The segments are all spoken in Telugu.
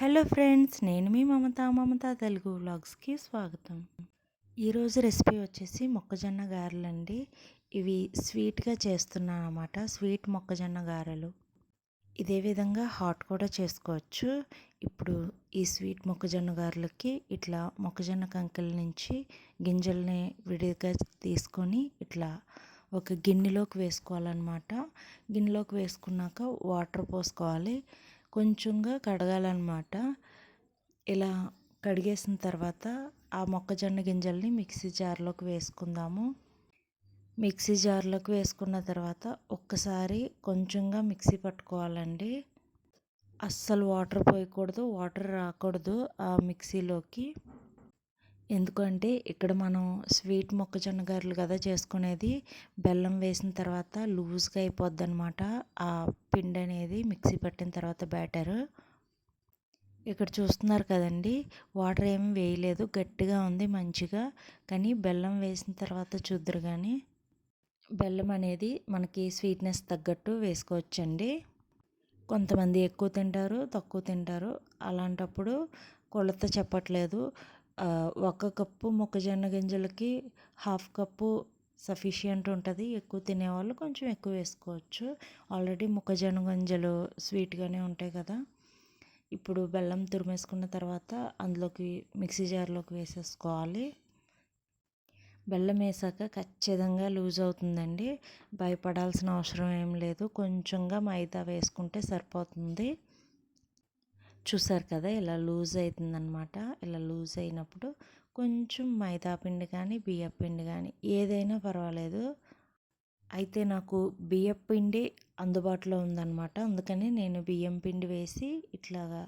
హలో ఫ్రెండ్స్ నేను మీ మమత మమత తెలుగు వ్లాగ్స్కి స్వాగతం. ఈరోజు రెసిపీ వచ్చేసి మొక్కజొన్న గారెలండి ఇవి స్వీట్గా చేస్తున్నాను అనమాట స్వీట్ మొక్కజొన్న గారెలు. ఇదే విధంగా హాట్ కూడా చేసుకోవచ్చు. ఇప్పుడు ఈ స్వీట్ మొక్కజొన్న గారెలకి ఇట్లా మొక్కజొన్న కంకెల నుంచి గింజల్ని విడిగా తీసుకొని ఇట్లా ఒక గిన్నెలోకి వేసుకోవాలన్నమాట. గిన్నెలోకి వేసుకున్నాక వాటర్ పోసుకోవాలి. కొంచెంగా కడగాలన్నమాట. ఇలా కడిగేసిన తర్వాత ఆ మొక్కజొన్న గింజల్ని మిక్సీ జార్లోకి వేసుకుందాము. మిక్సీ జార్లోకి వేసుకున్న తర్వాత ఒక్కసారి కొంచెంగా మిక్సీ పట్టుకోవాలండి. అస్సలు వాటర్ పోయకూడదు వాటర్ రాకూడదు ఆ మిక్సీలోకి. ఎందుకంటే ఇక్కడ మనం స్వీట్ మొక్కజొన్న గారెలు కదా చేసుకునేది బెల్లం వేసిన తర్వాత లూజ్గా అయిపోద్ది అనమాట ఆ పిండి అనేది మిక్సీ పట్టిన తర్వాత బ్యాటర్. ఇక్కడ చూస్తున్నారు కదండి వాటర్ ఏమి వేయలేదు గట్టిగా ఉంది మంచిగా. కానీ బెల్లం వేసిన తర్వాత చూద్దరు కానీ బెల్లం అనేది మనకి స్వీట్నెస్ తగ్గట్టు వేసుకోవచ్చండి. కొంతమంది ఎక్కువ తింటారు తక్కువ తింటారు. అలాంటప్పుడు కొలత చెప్పట్లేదు. ఒక కప్పు మొక్కజొన్న గింజలకి హాఫ్ కప్పు సఫిషియంట్ ఉంటుంది. ఎక్కువ తినేవాళ్ళు కొంచెం ఎక్కువ వేసుకోవచ్చు. ఆల్రెడీ మొక్కజొన్న గింజలు స్వీట్గానే ఉంటాయి కదా. ఇప్పుడు బెల్లం తురిమేసుకున్న తర్వాత అందులోకి మిక్సీ జార్లోకి వేసేసుకోవాలి. బెల్లం వేసాక ఖచ్చితంగా లూజ్ అవుతుందండి. భయపడాల్సిన అవసరం ఏం లేదు. కొంచెంగా మైదా వేసుకుంటే సరిపోతుంది. చూసారు కదా ఇలా లూజ్ అవుతుందనమాట ఇలా లూజ్ అయినప్పుడు కొంచెం మైదా పిండి కానీ బియ్యం పిండి కానీ ఏదైనా పర్వాలేదు. అయితే నాకు బియ్యం పిండి అందుబాటులో ఉందన్నమాట. అందుకని నేను బియ్యం పిండి వేసి ఇట్లాగా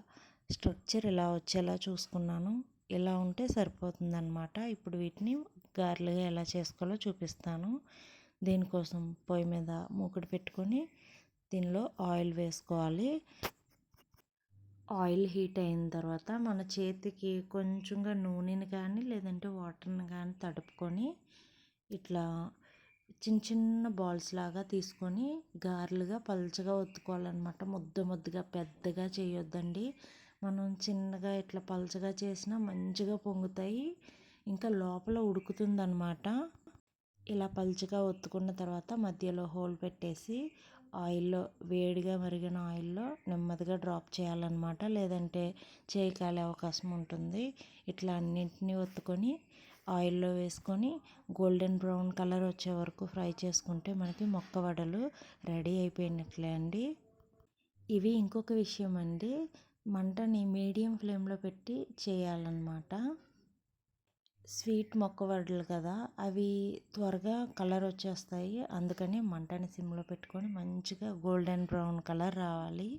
స్ట్రక్చర్ ఇలా వచ్చేలా చూసుకున్నాను. ఇలా ఉంటే సరిపోతుందన్నమాట. ఇప్పుడు వీటిని గారెలుగా ఎలా చేసుకోవాలో చూపిస్తాను. దీనికోసం పొయ్యి మీద మూకుడు పెట్టుకొని దీనిలో ఆయిల్ వేసుకోవాలి. ఆయిల్ హీట్ అయిన తర్వాత మన చేతికి కొంచెంగా నూనెని కానీ లేదంటే వాటర్ని కానీ తడుపుకొని ఇట్లా చిన్న చిన్న బాల్స్ లాగా తీసుకొని గారెలుగా పలుచగా ఒత్తుకోవాలన్నమాట. ముద్ద ముద్దగా పెద్దగా చేయొద్దండి. మనం చిన్నగా ఇట్లా పలుచగా చేసినా మంచిగా పొంగుతాయి. ఇంకా లోపల ఉడుకుతుందన్నమాట. ఇలా పలుచగా ఒత్తుకున్న తర్వాత మధ్యలో హోల్ పెట్టేసి ఆయిల్లో వేడిగా మరిగిన ఆయిల్లో నెమ్మదిగా డ్రాప్ చేయాలన్నమాట. లేదంటే చేయి కాలే అవకాశం ఉంటుంది. ఇట్లా అన్నింటినీ ఒత్తుకొని ఆయిల్లో వేసుకొని గోల్డెన్ బ్రౌన్ కలర్ వచ్చే వరకు ఫ్రై చేసుకుంటే మనకి మొక్క వడలు రెడీ అయిపోయినట్లే అండి. ఇవి ఇంకొక విషయం అండి. మంటని మీడియం ఫ్లేమ్లో పెట్టి చేయాలన్నమాట. స్వీట్ మొక్క వడలు కదా అవి త్వరగా కలర్ వచ్చేస్తాయి. అందుకని మంటని సిమ్లో పెట్టుకొని మంచిగా గోల్డెన్ బ్రౌన్ కలర్ రావాలి.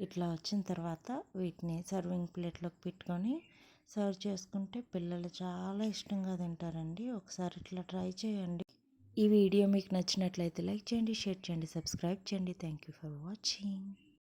ఇట్లా వచ్చిన తర్వాత వీటిని సర్వింగ్ ప్లేట్లోకి పెట్టుకొని సర్వ్ చేసుకుంటే పిల్లలు చాలా ఇష్టంగా తింటారండి. ఒకసారి ఇట్లా ట్రై చేయండి. ఈ వీడియో మీకు నచ్చినట్లయితే లైక్ చేయండి షేర్ చేయండి సబ్స్క్రైబ్ చేయండి. Thank you for watching.